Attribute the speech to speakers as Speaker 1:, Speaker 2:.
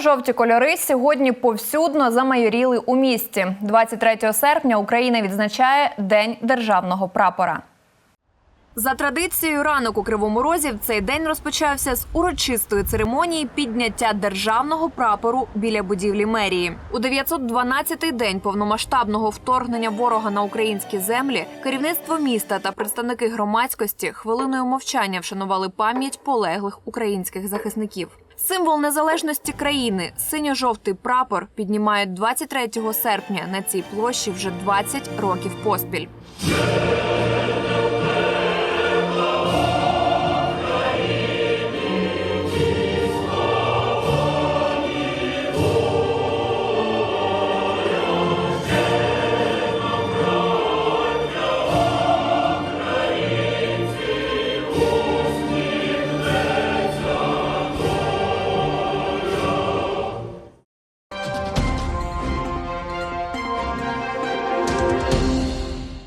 Speaker 1: Синьо-жовті кольори сьогодні повсюдно замайоріли у місті. 23 серпня Україна відзначає День державного прапора. За традицією, ранок у Кривому Розі в цей день розпочався з урочистої церемонії підняття державного прапору біля будівлі мерії. У 912-й день повномасштабного вторгнення ворога на українські землі керівництво міста та представники громадськості хвилиною мовчання вшанували пам'ять полеглих українських захисників. Символ незалежності країни синьо-жовтий прапор піднімають 23 серпня на цій площі вже 20 років поспіль.